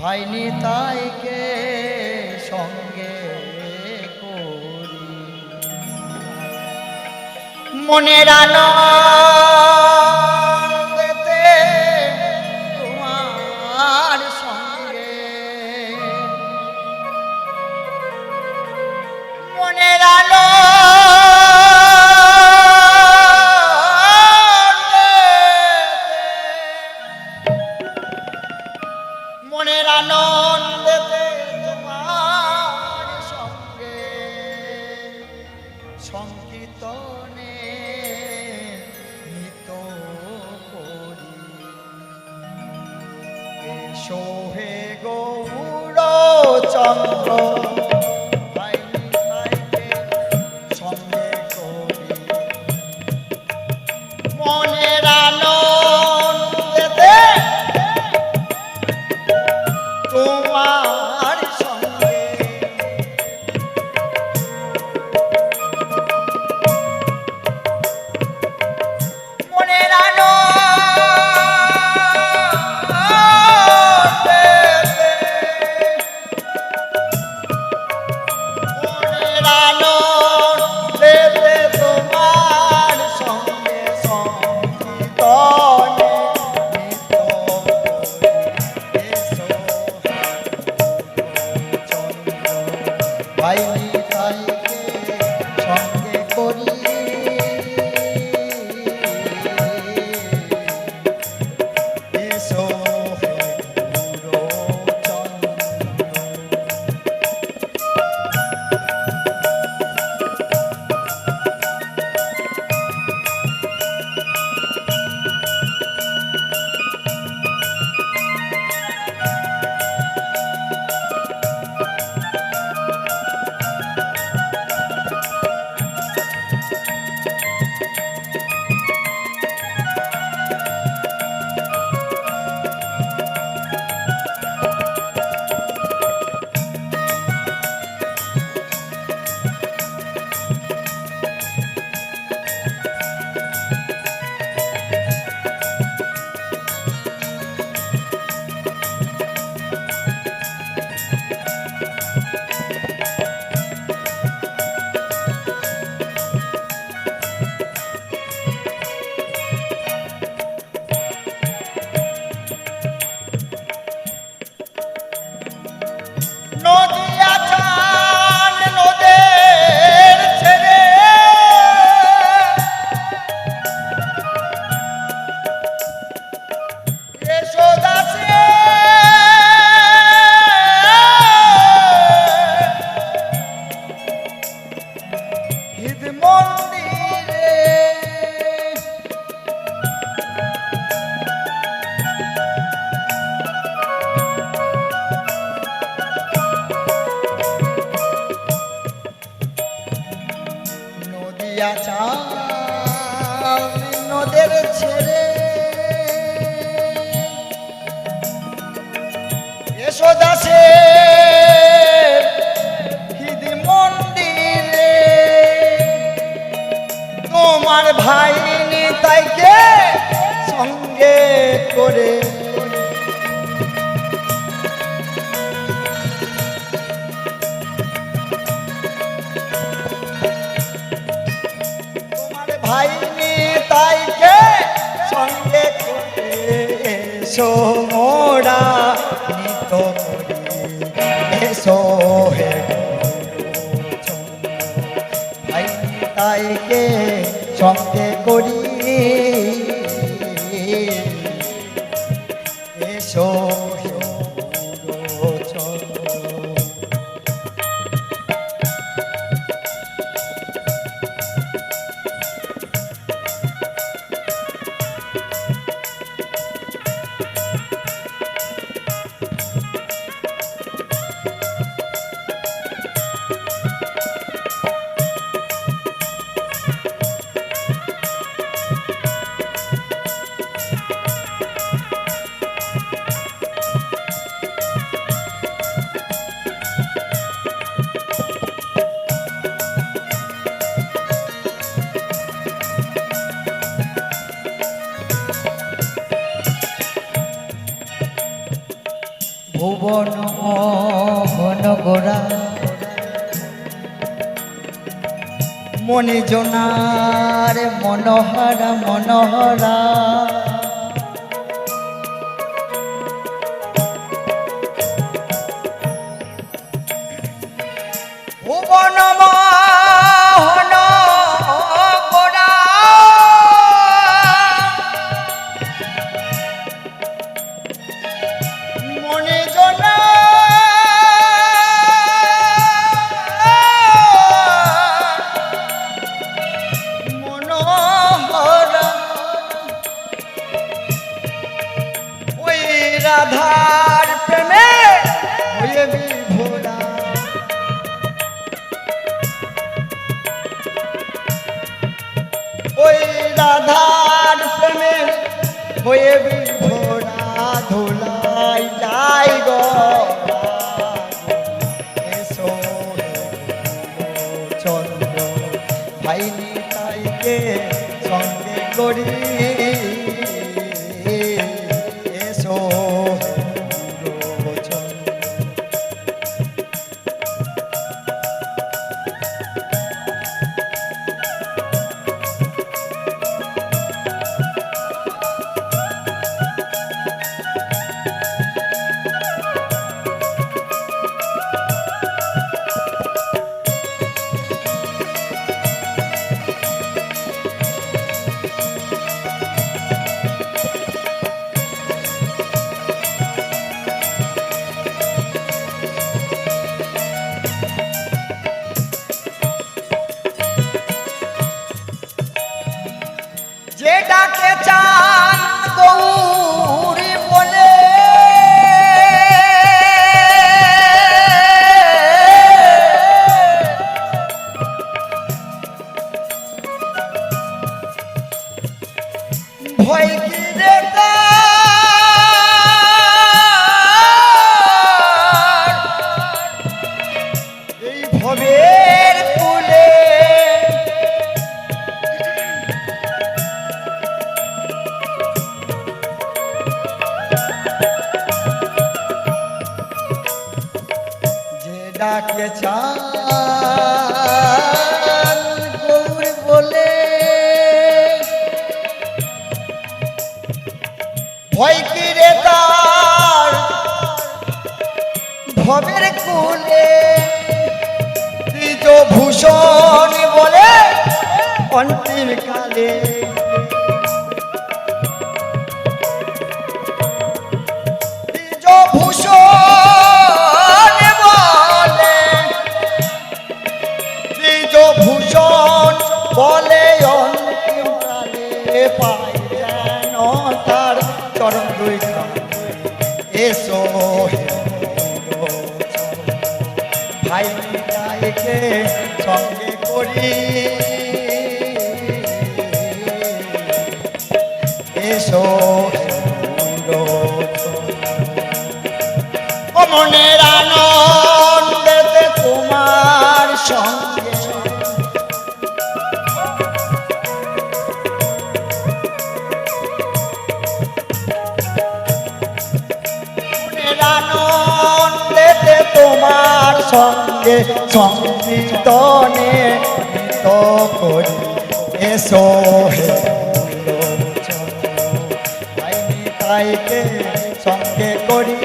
ভাই নিতাইকে সঙ্গে করি। মনের আনন্দেতে এসো হে গৌর চন্দ্র। ভাই সঙ্গে করি মনের আনন্দেতে তোমার আনন্দে নদিয়া চাল নদের ছেড়ে ভাই নিতাইকে সঙ্গে করে? তোমার ভাই তাইকে সঙ্গে করে? এসো মোরা নিত করি। এসো সঙ্গে ভুবন মোহন মনে মণিজনার মনোহরা মনোহরা। রাধার প্রেমে হয়ে বিভোরা ধোলাই যাই গো। চন্দ্র ভাইনি তাইকে সঙ্গে করি। হবে অন্তিম কালে ভূষণ বলে দ্বিজ ভূষণ বলে অন্তিম কালে। পাই ভাই সঙ্গে করি। মনের আনন্দেতে তোমার সঙ্গে। আনন্দেতে তোমার সঙ্গে সংকীর্তনে করি। এসো হে তাইকে সঙ্গে করি।